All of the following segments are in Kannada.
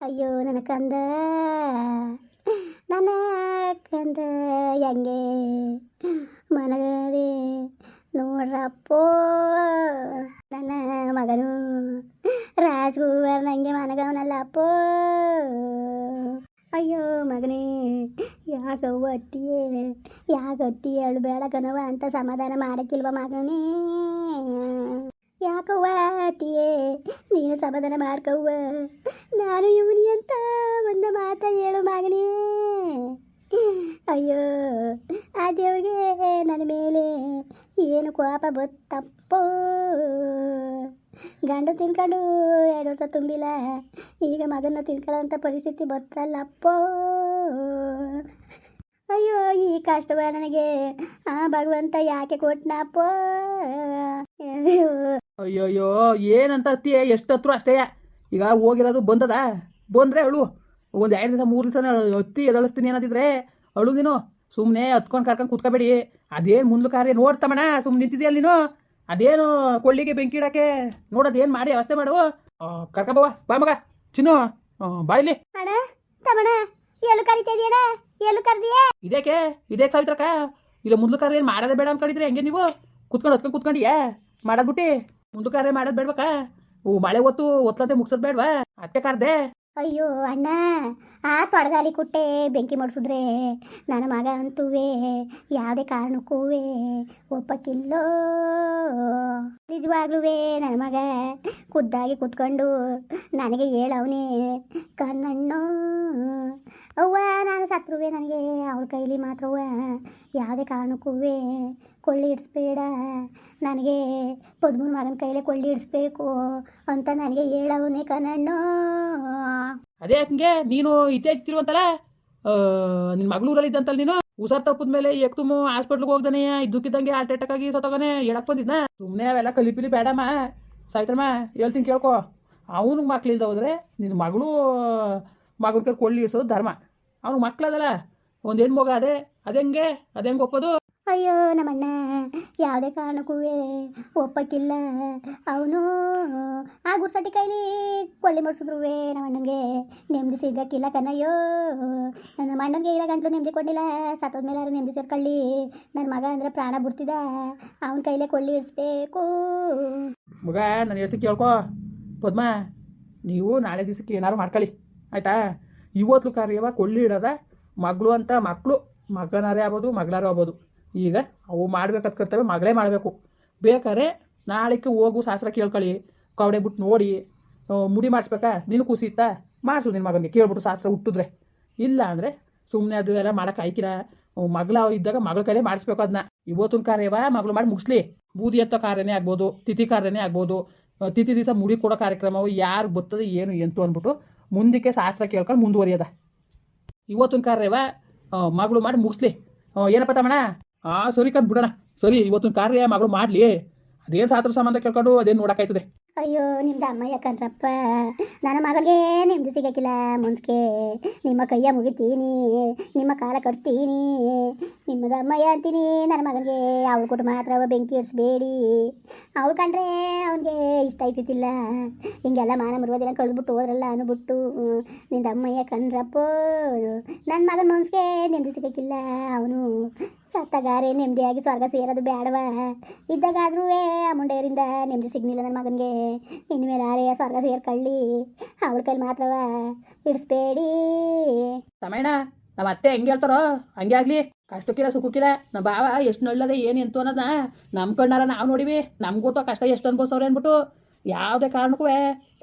ಅಯ್ಯೋ ನನ್ನ ಕಂದ ನನ್ನ ಕಂದ ಹೆಂಗೆ? ಮನಗಡೆ ನೋಡ್ರಪ್ಪೋ. ನನ್ನ ಮಗನು ರಾಜ್ಕುಮಾರ್ ನನಗೆ ಮನಗವನಲ್ಲಪ್ಪೋ. ಅಯ್ಯೋ, ಮಗನೇ ಯಾಕವ್ವ ಅತ್ತಿಯೇ ಯಾಕೆ ಒತ್ತಿ ಹೇಳು ಬೇಡ ಕಣವ ಅಂತ ಸಮಾಧಾನ ಮಾಡಕ್ಕಿಲ್ವ ಮಗನೇ. ಯಾಕವ್ವ ಅತ್ತಿಯೇ? ನೀನು ಸಮಾಧಾನ ಮಾಡ್ಕವ್ವ. ನಾನು ಇವನಿ ಅಂತ ಒಂದು ಮಾತ ಹೇಳು ಮಗನೇ. ಅಯ್ಯೋ, ಆ ದೇವ್ರಿಗೆ ನನ್ನ ಮೇಲೆ ಏನು ಕೋಪ ಬತ್ತಪ್ಪೋ. ಗಂಡ ತಿನ್ಕೊಂಡು ಎರಡು ವರ್ಷ ತುಂಬಿಲ್ಲ. ಈಗ ಮಗನ ತಿನ್ಕೊಳ್ಳೋಂಥ ಪರಿಸ್ಥಿತಿ ಬತ್ತಲ್ಲಪ್ಪೋ. ಅಯ್ಯೋ, ಈ ಕಷ್ಟವ ನನಗೆ. ಆ ಭಗವಂತ ಯಾಕೆ ಕೊಟ್ನಪ್ಪೋ? ಅಯ್ಯೋ. ಅಯ್ಯೋಯ್ಯೋ ಏನಂತ ಅತ್ತಿ? ಎಷ್ಟು ಹತ್ರ ಅಷ್ಟೇ. ಈಗ ಹೋಗಿರೋದು ಬಂದದ? ಬಂದರೆ ಅಳು ಒಂದು ಎರಡು ದಿವಸ ಮೂರು ದಿವಸ ಹತ್ತಿ ಎದಳಿಸ್ತೀನಿ ಅನ್ನೋದಿದ್ರೆ ಅಳು ನೀನು ಸುಮ್ಮನೆ ಹತ್ಕೊಂಡು ಕರ್ಕೊಂಡು ಕುತ್ಕೋಬೇಡಿ. ಅದೇನು ಮುಂದ್ಲು ಕಾರ್ಯ? ನೋಡ್ತಮ್ಮಣ ಸುಮ್ಮನೆ ನಿಂತಿದೆಯಲ್ಲ ನೀನು? ಅದೇನು ಕೊಳ್ಳಿಗೆ ಬೆಂಕಿ ಇಡಕ್ಕೆ? ನೋಡೋದೇನು ಮಾಡಿ ವ್ಯವಸ್ಥೆ ಮಾಡು. ಕರ್ಕೊಂಬವ ಬಾ ಮಗ. ಚಿನ್ನು ಬಾಯ್ಲಿ ಎಲ್ಲಿ ಎಲ್ಲಿ ಕರ್ದಿಯೇ? ಇದೇಕೆ? ಇದೇ ಸಾವಿತ್ರಕ್ಕ? ಇಲ್ಲ ಮುಂದ್ಲು ಕಾರ್ಯ ಏನು ಮಾಡೋದೇ ಬೇಡ ಅನ್ಕೊಂಡಿದ್ರೆ ಹೆಂಗೆ ನೀವು? ಕುತ್ಕೊಂಡು ಹತ್ಕೊಂಡು ಕುತ್ಕೊಂಡಿಯಾ? ಮಾಡೋದ್ಬಿಟ್ಟು ಮುಂದೆ ಕಾರ್ಯ ಮಾಡೋದು ಬೇಡ್ಬೇಕಾ ಓ ಮಳೆ ಹೊತ್ತು ಒತ್ಲತೆ ಮುಗ್ಸೋದು ಬೇಡವಾ? ಅತ್ತೆ ಕಾರ್ದೆ? ಅಯ್ಯೋ, ಅಣ್ಣ, ಆ ತೊಡಗಾಲಿ ಕುಟ್ಟೆ ಬೆಂಕಿ ಮಾಡಿಸಿದ್ರೆ ನನ್ನ ಮಗ ಅಂತೂವೇ, ಯಾವುದೇ ಕಾರಣಕ್ಕೂ ಒಪ್ಪಕ್ಕಿಲ್ಲೋ? ನಿಜವಾಗ್ಲೂ ನನ್ನ ಮಗ ಖುದ್ದಾಗಿ ಕುತ್ಕೊಂಡು ನನಗೆ ಹೇಳವನೇ, ಕಣ್ಣಣ್ಣು, ಅವ್ವ, ನಾನು ಸತ್ರುವೆ, ನನಗೆ ಅವಳ ಕೈಲಿ ಮಾತ್ರವ್ವ ಯಾವುದೇ ಕಾರಣಕ್ಕೂ ಕೊಳ್ಳಿ ಇಡಿಸ್ಬೇಡ ನನಗೆ ಪದ್ಮೂರು ಮಗನ ಕೈಲೇ ಕೊಳ್ಳಿ ಇಡಿಸ್ಬೇಕು ಅಂತ ನನಗೆ ಹೇಳವನೇ, ಕಣ್ಣಣ್ಣು. ಅದೇ ಹಂಗೆ ನೀನು ಇತ್ತೀರುವಂತಲ್ಲ ನಿನ್ನ ಮಗಳೂರಲ್ಲಿ ಇದ್ದಂತಲ್ಲ ನೀನು? ಹುಷಾರ್ ತಪ್ಪದ ಮೇಲೆ ಏಕ್ತುಮು ಹಾಸ್ಪಿಟ್ಲ್ಗೆ ಹೋಗ್ದಾನೆ, ಇದ್ದಕ್ಕಿದ್ದಂಗೆ ಹಾರ್ಟ್ ಅಟ್ಯಾಕ್ ಆಗಿ ಸತ್ತೋಗನೆ, ಹೇಳಕ್ ಬಂದಿದ್ನ. ಸುಮ್ಮನೆ ಅವೆಲ್ಲ ಕಲಿಪಿಲಿ ಬೇಡಮ್ಮ ಸಾಯ್ತಮ್ಮ ಹೇಳ್ತೀನಿ ಕೇಳ್ಕೊ. ಅವನಿಗೆ ಮಕ್ಳಿಲ್ದ ಹೋದ್ರೆ ನಿನ್ನ ಮಗಳು, ಮಗನ ಕೈ ಕೊಳ್ಳಿ ಇಡ್ಸೋದು ಧರ್ಮ. ಅವ್ನಿಗೆ ಮಕ್ಳದಲ್ಲ. ಒಂದು ಹೆಣ್ಮಗ ಮಗ ಅದೇ ಅದೆಂಗೆ ಅದೆಂಗೆ ಒಪ್ಪೋದು? ಅಯ್ಯೋ ನಮ್ಮಣ್ಣ, ಯಾವುದೇ ಕಾರಣಕ್ಕೂ ಒಪ್ಪಕ್ಕಿಲ್ಲ. ಅವನು ಆ ಗುರ್ಸಟ್ಟಿ ಕೈಲಿ ಕೊಳ್ಳಿ ಮಾಡಿಸಿದ್ರು ನಮ್ಮಣ್ಣನಿಗೆ. ನೆಮ್ಮದಿ ಸಿಗಕ್ಕಿಲ್ಲ ಕನ್ನಯ್ಯೋ. ನಮ್ಮ ಅಣ್ಣನಿಗೆ ಇರೋ ಗಂಟ್ಲು ನೆಮ್ಮದಿ ಕೊಡಲಿಲ್ಲ. ಸತ್ತೋದ್ಮೇಲೆ ಯಾರು ನೆಮ್ಮದಿ ಸೇರ್ಕೊಳ್ಳಿ. ನನ್ನ ಮಗ ಅಂದರೆ ಪ್ರಾಣ ಬಿಡ್ತಿದ್ದ. ಅವನ ಕೈಲೇ ಕೊಳ್ಳಿ ಇಡಿಸ್ಬೇಕು ಮಗ, ನಾನು ಹೇಳ್ತೀನಿ ಕೇಳ್ಕೊ. ಪದ್ಮ, ನೀವು ನಾಳೆ ದಿವಸಕ್ಕೆ ಏನಾರು ಮಾಡ್ಕೊಳ್ಳಿ. ಆಯಿತಾ? ಇವತ್ತು ಕಾರ್ಯವ ಕೊಳ್ಳಿ ಇಡೋದ ಮಗಳು ಅಂತ ಮಕ್ಕಳು ಮಗನಾರೇ ಆಗ್ಬೋದು, ಮಗಳಾರೇ ಆಗ್ಬೋದು. ಈಗ ಅವು ಮಾಡ್ಬೇಕಂತ ಕರ್ತವೆ ಮಗಳೇ ಮಾಡಬೇಕು. ಬೇಕಾದ್ರೆ ನಾಳೆಗೆ ಹೋಗು ಶಾಸ್ತ್ರ ಕೇಳ್ಕೊಳ್ಳಿ. ಕವಡೆ ಬಿಟ್ಟು ನೋಡಿ. ಮುಡಿ ಮಾಡಿಸ್ಬೇಕಾ? ನೀನು ಇತ್ತಾ? ಮಾಡಿಸು ನಿನ್ನ ಮಗನಿಗೆ. ಕೇಳ್ಬಿಟ್ಟು ಶಾಸ್ತ್ರ ಹುಟ್ಟಿದ್ರೆ. ಇಲ್ಲ ಅಂದರೆ ಸುಮ್ಮನೆ ಅದು ಎಲ್ಲ ಮಾಡೋಕೆ ಆಯ್ಕಿರ? ಮಗಳ ಇದ್ದಾಗ ಮಗಳ ಕೈಲೇ ಮಾಡಿಸ್ಬೇಕು ಅದನ್ನ ಇವತ್ತಿನ ಕಾರ್ಯವ? ಮಗಳು ಮಾಡಿ ಮುಗಿಸ್ಲಿ. ಬೂದಿ ಎತ್ತೋ ಕಾರ್ಯನೇ ಆಗ್ಬೋದು, ತಿಥಿ ಕಾರ್ಯನೇ ಆಗ್ಬೋದು. ತಿಥಿ ದಿವಸ ಮುಡಿ ಕೊಡೋ ಕಾರ್ಯಕ್ರಮವು ಯಾರು ಬರ್ತದೆ ಏನು, ಎಂತು ಅಂದ್ಬಿಟ್ಟು ಮುಂದಕ್ಕೆ ಶಾಸ್ತ್ರ ಕೇಳ್ಕೊಂಡು ಮುಂದುವರಿಯೋದ. ಇವತ್ತಿನ ಕಾರ್ಯವ? ಮಗಳು ಮಾಡಿ ಮುಗಿಸ್ಲಿ. ಏನಪ್ಪ ತಮ್ಮಣ್ಣ? ಹಾಂ ಸರಿ ಕಂತ ಬಿಡೋಣ. ಸರಿ ಇವತ್ತು ಕಾರ್ಯ ಮಗಳು ಮಾಡ್ಲಿ. ಅದೇನ್ ಸಾತ್ರ ಸಂಬಂಧ ಕೇಳ್ಕೊಂಡು ಅದೇನ್ ನೋಡೋಕ್ಕಾಯ್ತದೆ? ಅಯ್ಯೋ, ನಿಮ್ದು ಅಮ್ಮ ಯಾಕಂದ್ರಪ್ಪ? ನನ್ನ ಮಗಳಿಗೆ ನೆಮ್ಮದಿ ಸಿಗಕ್ಕಿಲ್ಲ ಮುನ್ಸ್ಕೆ ನಿಮ್ಮ ಕೈಯ ಮುಗಿತೀನಿ, ನಿಮ್ಮ ಕಾಲ ಕಟ್ತೀನಿ. ನಿಮ್ಮದ ಅಮ್ಮಯ್ಯ ಅಂತೀನಿ, ನನ್ನ ಮಗನಿಗೆ ಅವಳು ಕೊಟ್ಟು ಮಾತ್ರ ಬೆಂಕಿ ಇಡಿಸ್ಬೇಡಿ. ಅವಳು ಕಂಡ್ರೆ ಅವನಿಗೆ ಇಷ್ಟ ಆಯ್ತಿತ್ತಿಲ್ಲ ಹಿಂಗೆಲ್ಲ ಮಾನ ಮರುವುದಿಲ್ಲ ಕಳೆದ್ಬಿಟ್ಟು ಹೋದ್ರಲ್ಲ ಅನ್ಬಿಟ್ಟು. ನಿಂದ ಅಮ್ಮಯ್ಯ ಕಂಡ್ರಪ್ಪ, ನನ್ನ ಮಗನ ಮನ್ಸಿಗೆ ನೆಮ್ಮದಿ ಸಿಗಕ್ಕಿಲ್ಲ ಅವನು. ಸತ್ತಗಾರೆ, ನೆಮ್ಮದಿಯಾಗಿ ಸ್ವರ್ಗ ಸೇರೋದು ಬೇಡವ ಇದ್ದಾಗಾದ್ರೂ ಆ ಮುಂಡೆಯರಿಂದ ನೆಮ್ಮದಿ ಸಿಗ್ಲಿಲ್ಲ ನನ್ನ ಮಗನಿಗೆ. ಇನ್ಮೇಲೆ ಆರೇ, ಸ್ವರ್ಗ ಸೇರ್ಕೊಳ್ಳಿ. ಅವಳ ಕೈಲಿ ಮಾತ್ರವ. ಇಡಿಸ್ಬೇಡಿ. ತಮೇಣ ನಮ್ಮ ಅತ್ತೆ ಹೆಂಗೆ ಹೇಳ್ತಾರೋ ಹಂಗೆ ಆಗಲಿ. ಕಷ್ಟಕ್ಕಿಲ್ಲ, ಸುಖಕ್ಕಿಲ್ಲ ನಮ್ಮ ಬಾವ ಎಷ್ಟು ನಳ್ಳದ, ಏನು ಎಂತು ಅನ್ನೋದನ್ನ ನಮ್ಮ ಕಣ್ಣಾರ ನಾವು ನೋಡಿವಿ. ನಮ್ಗೂ ತೋ ಕಷ್ಟ ಎಷ್ಟು ಅನ್ಭವಿಸೋರೆ ಅಂದ್ಬಿಟ್ಟು ಯಾವುದೇ ಕಾರಣಕ್ಕೂ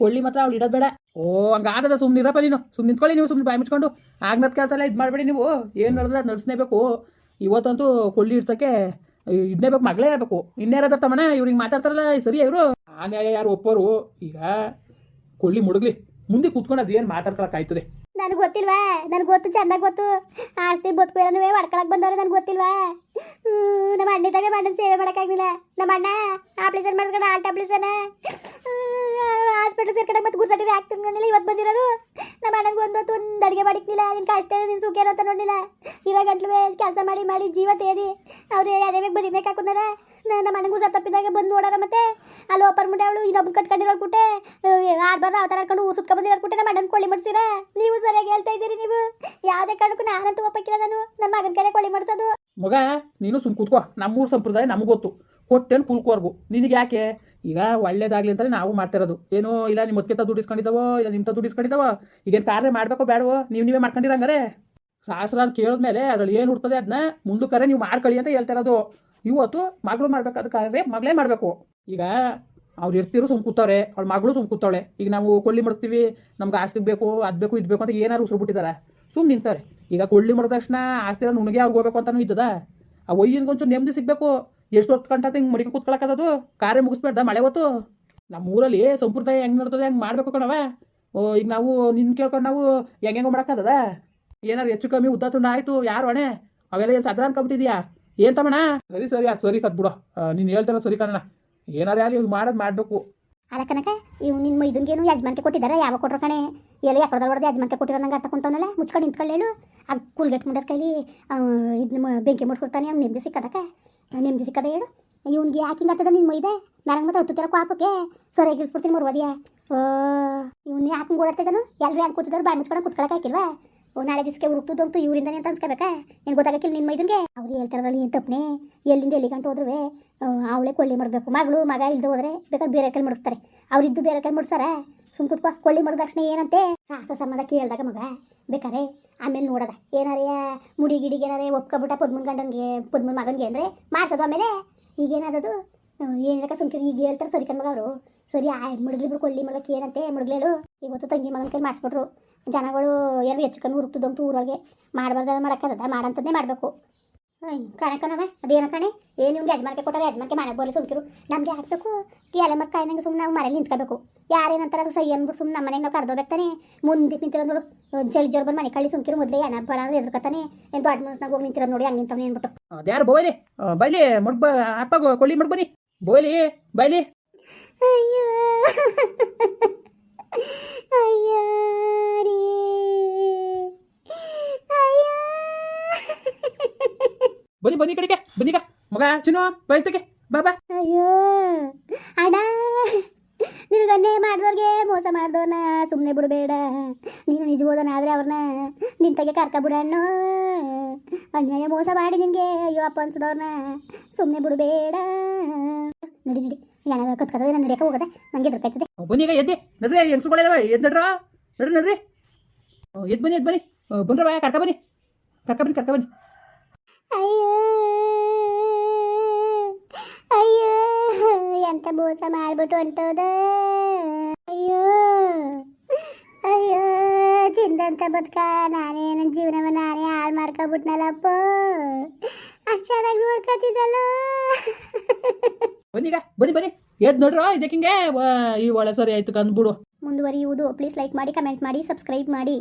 ಕೊಳ್ಳಿ ಮಾತ್ರ ಅವ್ಳು ಇಡೋದು ಬೇಡ. ಓ ಹಂಗಾದದ ಸುಮ್ಮನೆ ಇರಪ್ಪ ನೀನು. ಸುಮ್ಮನೆ ನಿಂತ್ಕೊಳ್ಳಿ ನೀವು ಸುಮ್ಮನೆ ಬಾಯಿ ಮುಚ್ಕೊಂಡು. ಆಗ್ನದ ಕೆಲಸ ಎಲ್ಲ ಇದು ಮಾಡಬೇಡಿ ನೀವು. ಏನು ನಡೆದ್ರೆ ನಡ್ಸ್ನೇಬೇಕು. ಇವತ್ತಂತೂ ಕೊಳ್ಳಿ ಇಡ್ಸೋಕ್ಕೆ ಇಡ್ನೇಬೇಕು ಮಗಳೇ ಇರಬೇಕು ಇರೋದ ತಮ್ಮಣ್ಣ ಇವ್ರಿಗೆ ಮಾತಾಡ್ತಾರಲ್ಲ ಸರಿ ಇವರು. ಆನೆ ಯಾರು ಒಪ್ಪೋರು? ಈಗ ಕೊಳ್ಳಿ ಮುಡುಗ್ಲಿ ಮುಂದೆ ಕೂತ್ಕೊಂಡು ಅದೇನು ಮಾತಾಡ್ಕೊಳಕ್ಕಾಯ್ತದೆ ನನಗೆ ಗೊತ್ತಿಲ್ವಾ? ನನಗೆ ಗೊತ್ತು ಚೆನ್ನಾಗಿ ಗೊತ್ತು. ಆಸ್ತಿ, ಬದುಕು ಎಲ್ಲನೂ ಮಾಡ್ಕೊಳಕ್ ಬಂದವ್ರು ನನಗೆ ಗೊತ್ತಿಲ್ವಾ? ನಮ್ಮ ಅಣ್ಣಿದಾಗ ಮಣ್ಣನ ಸೇವೆ ಮಾಡೋಕ್ಕಾಗಿಲ್ಲ ನಮ್ಮ ಅಣ್ಣ ಆಪ್ರೇಷನ್ ಮಾಡ್ಕೊಂಡು ಆಲ್ಟ್ ಆಪ್ರೇಷನ್. ಹಾಸ್ಪಿಟಲ್ ಸೇರ್ಕಡೆ ಮತ್ತೆ ಗುರ್ಸಟಿ ಆಗ್ತಿರ್ಕೊಂಡಿಲ್ಲ ಇವತ್ತು ಬಂದಿರೋರು. ನಮ್ಮ ಅಣ್ಣಂಗೆ ಒಂದು ಹೊತ್ತು ಒಂದು ಅಡುಗೆ ಮಾಡಿಕ್ಲಿಲ್ಲ ನಿನ್ನ ಕಷ್ಟ ನಿನ್ನ ಸುಖ ಇರೋತ ನೋಡಿಲ್ಲ ಇವಾಗ ಗಂಟ್ಲು ಕೆಲಸ ಮಾಡಿ ಮಾಡಿ ಜೀವ ತೇರಿ ಅವ್ರು ಅದೇ ಬದಿಬೇಕು ಹಾಕೊಂಡಾರ ನಮ್ಮ ಅಣ್ಣಗೂ ಸರ್ ತಪ್ಪಿದಾಗ ಬಂದು ನೋಡಾರ ಮತ್ತೆ. ಅಲ್ಲಿ ಓಪನ್ ಮುಂದೆ ಅವಳು ಇನ್ನೊಬ್ಬ ಕಟ್ಕೊಂಡಿರೋ ಕುಟ್ಟೆ ಆಡ್ಬಾರ್ದು ಅವತಾರ ಹಾಕೊಂಡು ಊರ್ ಸುತ್ಕೊ ಬಂದಿರೋ ನಮ್ಮ ಅಣ್ಣನ ಕೊಳ್ಳಿ ಮಾಡಿಸಿರ. ನೀವು ಸರಿಯಾಗಿ ಹೇಳ್ತಾ ಇದ್ದೀರಿ ನೀವು. ಯಾವುದೇ ಕಾರಣಕ್ಕೂ ನಾನಂತೂ ಒಪ್ಪಕ್ಕಿಲ್ಲ ನಾನು. ನಮ್ಮ ಮಗನ ಕೈಲೇ ಕೊಳ್ಳಿ ಮಾಡಿಸೋದು. ಮಗ, ನೀನು ಸುಮ್ ಕೂತ್ಕೋ. ನಮ್ಮೂರು ಸಂಪ್ರದಾಯ ನಮಗೆ ಗೊತ್ತು. ಕೊಟ್ಟೇನು ಕುಲ್ಕೋರ್ಗು ನಿನಗೆ ಯಾಕೆ? ಈಗ ಒಳ್ಳೇದಾಗಲಿ ಅಂತಲೇ ನಾವು ಮಾಡ್ತಿರೋದು. ಏನೋ, ಇಲ್ಲ ನಿಮ್ಮ ಮುತ್ಕೆತ ದುಡಿಸ್ಕೊಂಡಿದ್ದಾವೋ ಇಲ್ಲ ನಿಮ್ಮ ದುಡಿಸ್ಕೊಂಡಿದ್ದಾವೋ ಈಗೇನು ಕಾರ್ಯ ಮಾಡಬೇಕೋ ಬೇಡವೋ ನೀವು ನೀವೇ ಮಾಡ್ಕೊಂಡಿರಂಗಾರೆ? ಶಾಸ್ತ್ರ ಕೇಳಿದ್ಮೇಲೆ ಅದ್ರಲ್ಲಿ ಏನು ಹುಡ್ತದೆ ಅದನ್ನ ಕರೆ ನೀವು ಮಾಡ್ಕೊಳ್ಳಿ ಅಂತ ಹೇಳ್ತಿರೋದು. ಇವತ್ತು ಮಗಳು ಮಾಡ್ಬೇಕಾದ ಕಾರ್ಯ ಮಗಳೇ ಮಾಡಬೇಕು. ಈಗ ಅವ್ರು ಇರ್ತಿರು ಸುಮ್ ಕೂತವ್ರೆ, ಅವ್ಳ ಮಗಳು ಸುಮ್ ಕೂತವಳೆ. ಈಗ ನಾವು ಕೊಳ್ಳಿ ಮಾಡ್ತೀವಿ, ನಮ್ಗೆ ಆಸ್ತಿ ಬೇಕು, ಅದು ಬೇಕು, ಇದು ಬೇಕು ಅಂತ ಏನಾರು ಉಸಿರು ಬಿಟ್ಟಿದ್ದಾರೆ ಸುಮ್ ನಿಂತಾರೆ ಈಗ ಕೊಳ್ಳಿ ಮಾಡಿದ ತಕ್ಷಣ ಆಸ್ತಿ ನುಣಗೆ ಅವ್ರಿಗೆ ಹೋಗ್ಬೇಕು ಅಂತಾನು ಇದ್ದದ? ಆ ಒಯ್ಯನ್ಗೆ ಒಂಚೂರು ನೆಮ್ಮದಿ ಸಿಗಬೇಕು. ಎಷ್ಟು ಹೊತ್ತು ಗಂಟ ಹಿಂಗೆ ಮಡಿಕೆ ಕೂತ್ಕೊಳಕ್ಕದು ಕಾರ್ಯ ಮುಗಿಸ್ಬೇಡ್ದ ಮಳೆ ಹೊತ್ತು? ನಮ್ಮ ಊರಲ್ಲಿ ಸಂಪ್ರದಾಯ ಹೆಂಗೆ ನಡ್ತದೆ ಹೆಂಗೆ ಮಾಡಬೇಕು ಕಣವ ಓ, ಈಗ ನಾವು ನಿನ್ನ ಕೇಳ್ಕೊಂಡು ನಾವು ಹೆಂಗೆ ಮಾಡೋಕ್ಕದ ಏನಾರು ಹೆಚ್ಚು ಕಮ್ಮಿ ಉದ್ದ ತುಂಡ ಆಯಿತು, ಯಾರು ಅಣೆ? ಅವೆಲ್ಲ ಏನು ಸದ್ರ ಅನ್ಕೊಂಬಿಟ್ಟಿದ್ಯಾ ಏನು ತಮಣ ಸರಿ ಸರಿ, ಅದು ಸರಿ ಕತ್ ನೀನು ಹೇಳ್ತಾರ ಸರಿ ಕಣ ಏನಾರು ಯಾರು ಇವಾಗ ಮಾಡೋದು ಮಾಡಬೇಕು. ಅಲ್ಲ ಕನಕ ಇವ್ ನಿನ್ನ ಇದನ್ಗೇನು ಯಜಮಾನ್ಕೆ ಕೊಟ್ಟಿದ್ದಾರೆ ಯಾವಾಗ ಕೊಟ್ರು ಕಣೆ? ಎಲ್ಲಿ ಯಾಕಡೆ ಹೊಡೆದು ಯಜಮಾನ್ಕೆ ಕೊಟ್ಟಿರೋ ನಂಗೆ ಅರ್ಥ ಕುಂತವನಲ್ಲ? ಮುಚ್ಕೊಂಡು ನಿಂತ್ಕೊಳ್ಳೇಳು ಆ ಕೂಲ್ಗೆಟ್ ಮುಂಡರ್ ಕೈಲಿ ಇದನ್ನ ಬೆಂಕಿ ಮುಟ್ಕೊಡ್ತಾನೆ ಅವ್ನು ನಿಮಗೆ ಸಿಕ್ಕದಕ್ಕ. ನೆಮ್ಮದಿ ಸಿಕ್ಕದ ಹೇಳು. ಇವ್ನಿಗೆ ಯಾಕೆ ಹಿಂಗೆ ಆಗ್ತದ ನಿನ್ನ ಮೈದೆ. ನನಗೆ ಮತ್ತೆ ಹತ್ತು ತರ ಪಾಪಕ್ಕೆ ಸರಿಯಾಗಿ ಇಳಿಸ್ಬಿಡ್ತೀನಿ ಮರುವದಿಯ ಓ, ಇವ್ನು ಯಾಕೆ ಓಡಾಡ್ತಿದ್ದಾನು ಎಲ್ಲರೂ ಯಾಕೆ ಕೂತಿದ್ರು ಬಾಯಿ ಮುಚ್ಕೊಂಡು ಕುತ್ಕೊಳಕ್ಕೆ ಹಾಕಿಲ್ವಾ? ಓ, ನಾಳೆ ದಿವಸಕ್ಕೆ ಅಂತೂ ಇವರಿಂದನೇ ಅಂತ ಅನ್ಸ್ಕೋಬೇಕಾ? ಏನು ಗೊತ್ತಾಗಕ್ಕಿಲ್ಲ ನಿನ್ನ ಮೈದನ್ಗೆ? ಅವ್ರು ಹೇಳ್ತಾರಲ್ಲ ಏನು ತಪ್ಪನೆ. ಎಲ್ಲಿಂದ ಎಲ್ಲಿ ಗಂಟು ಹೋದ್ರೂ ಅವಳೇ ಕೊಳ್ಳಿ ಮಾಡಬೇಕು. ಮಗಳು, ಮಗ ಇಲ್ದು ಹೋದ್ರೆ ಬೇಕಾದ್ರೆ ಬೇರೆ ಕೈ ಮಾಡಿಸ್ತಾರೆ. ಅವ್ರಿದ್ದು ಬೇರೆ ಕೈಲಿ ಮುಡ್ಸಾರ ಸುಮ್ ಕೂತ್ಕೋ. ಕೊಳ್ಳಿ ಮಾಡಿದ ತಕ್ಷಣ ಏನಂತೆ? ಸಾಹಸ ಸಂಬಂಧ ಕೇಳಿದಾಗ ಮಗ. ಬೇಕಾರೆ? ಆಮೇಲೆ ನೋಡದ. ಏನಾರೇ, ಮುಡಿ ಗಿಡಿಗೆ ಏನಾರೇ ಒಪ್ಕೊಬಿಟ್ಟ ಪದ್ಮನ್ ಗಂಡಂಗೆ ಪದ್ಮನ್ ಮಗನಿಗೆ ಅಂದರೆ ಮಾಡ್ಸೋದು ಆಮೇಲೆ? ಈಗೇನಾದದು? ಏನಕ್ಕ ಸುಮ್ಕಿರಿ? ಈಗ ಹೇಳ್ತಾರೆ ಸರಿ ಕಣ್ಮಗ ಅವರು. ಸರಿ, ಆ ಬಿಡು, ಕೊಳ್ಳಿ ಮಗಕ್ಕೆ ಏನಂತೆ ಮುಡುಗ್ಲೇಳು ಇವತ್ತು ತಂಗಿ ಮಗನ ಕೈ ಮಾಡಿಸ್ಬಿಟ್ರು ಜನಗಳು ಎಲ್ಲರೂ ಹೆಚ್ಚು ಕಮ್ಮಿ ಹುರುಕ್ತದಂತೂ ಊರೊಳಗೆ ಮಾಡಬಾರ್ದ ಮಾಡೋಕ್ಕದ ಮಾಡಂಥದ್ದೇ ಮಾಡಬೇಕು. ಕಣೆ ಕಣವ ಅದೇನೋ ಕಣೆ? ಏನು ನಿಮ್ಗೆ ಯಜಮಾನ್ಕೆ ಕೊಟ್ಟಾರೆ ಯಜಮಾನ್ಕೆ ಮನೆಗೆ ಬೋಲಿ ಸುಮ್ಕಿರು. ನಮ್ಗೆ ಹಾಕ್ಬೇಕು ಎಲೆ ಮಕ್ಕ ಕಾಯಿನಂಗೆ ಸುಮ್ಮನೆ ನಾವು ಮನೇಲಿ ನಿಂತ್ಕೋಬೇಕು. ಯಾರೇನಂತಾರ ಸೈ ಅಂದ್ಬಿಟ್ಟು ಸುಮ್ಮನೆ ನಮ್ಮ ಮನೆಗೆ ನಾವು ಕರ್ದೋಗ್ಬೇಕು ತಾನೆ? ಮುಂದೆ ನಿಂತಿರೋದು ನೋಡು ಜಲ್ ಜೋರ್ ಬಂದು ಮನೆ ಕಳ್ಳಿ ಸುಮ್ಕಿರು ಮೊದಲೇ ಏನ ಬಡ ಎದ್ರಕತ್ತಾನೆ ಏನು ದೊಡ್ಡ ಮನಸ್ನಾಗ ಹೋಗಿ ನಿಂತಿರೋದು ನೋಡಿ ಹಂಗೆ ನಿಂತವನೇ ಅಂದ್ಬಿಟ್ಟು. ಅದ್ಯಾರು ಬೋಯ್ಲಿ ಬೈಲಿ ಮಡ್ಬ ಅಪ್ಪ ಕೊಳ್ಳಿ ಮಡ್ಬನಿ ಬೋಯ್ಲಿ ಬೈಲಿ. ಅಯ್ಯೋ. ಅಯ್ಯೋ ರೀ. ಅಯ್ಯೋ ಬನ್ನಿ ಬನ್ನಿ ಕಡೆಗೆ ಬನ್ನಿಗ ಮಗ ಚಿನ್ನು ಬೈತಗೆ ಬಾ ಬಾ. ಅಯ್ಯೋ ಅಣ್ಣ ಅನ್ಯಾಯ ಮಾಡಿದವ್ರಿಗೆ ಮೋಸ ಮಾಡಿದವ್ರನ್ನ ಸುಮ್ಮನೆ ಬಿಡಬೇಡ. ನೀನು ನಿಜಬೋದನಾದ್ರೆ ಅವ್ರನ್ನ ನಿಂತಾಗೆ ಕರ್ಕ ಅಣ್ಣ ಅನ್ಯಾಯ ಮೋಸ ಮಾಡಿ ನಿನಗೆ ಅಯ್ಯೋ ಅಪ್ಪ ಅನ್ಸದವ್ರನ್ನ ಸುಮ್ಮನೆ ಬಿಡಬೇಡ. ನಡಿ ನಡಿ. ಯಾಣ ಕತ್ಕತ್ತದೆ ನಾನು ನಡಿಯಕ್ಕೆ ಹೋಗದೆ? ನನಗೆ ಎದುರ್ಕಾಯ್ತದೆ ಬನ್ನಿ ಈಗ ಎದ್ದಿ. ನಡ್ರಿ ಹೆಂಗ್ಸ್ಕೊಳ್ಳಲ್ಲ ಎದ್ದು ನಡ್ರ ನಡ್ರಿ. ನಡ್ರಿ ಎದ್ದು ಬನ್ನಿ ಎದ್ದು ಬನ್ನಿ. ಬಂದ್ರ ಬಾಯ ಕರ್ಕ ಬನ್ನಿ. ಕರ್ಕ ಬನ್ನಿ ಕರ್ಕ ಬನ್ನಿ. ಅಯ್ಯೋ ಎಂತ ಮೋಸ ಮಾಡ್ಬಿಟ್ಟು ಅಂತದ? ಅಯ್ಯೋ ಅಯ್ಯೋ ಚಿಂದಂತ ಬದುಕ. ನಾನೇ ನನ್ನ ಜೀವನವ ನಾನೇ ಹಾಳು ಮಾಡ್ಕೊಬಿಟ್ನಲ್ಲಪ್ಪ. ಅಷ್ಟು ಚೆನ್ನಾಗಿ ನೋಡ್ಕೊತಿದ್ದಲ್ಲ. ಬನ್ನಿಗ ಬನ್ನಿ ಬನ್ನಿ. ನೋಡ್ರೋ ನೋಡ್ರ ಇದಕ್ಕಿಂಗೆ ಈ ಒಳ್ಳೆ ಸರಿ ಆಯ್ತು ಕಂದ್ಬಿಡು. ಮುಂದುವರಿಯುವುದು. ಪ್ಲೀಸ್ ಲೈಕ್ ಮಾಡಿ ಕಮೆಂಟ್ ಮಾಡಿ ಸಬ್ಸ್ಕ್ರೈಬ್ ಮಾಡಿ.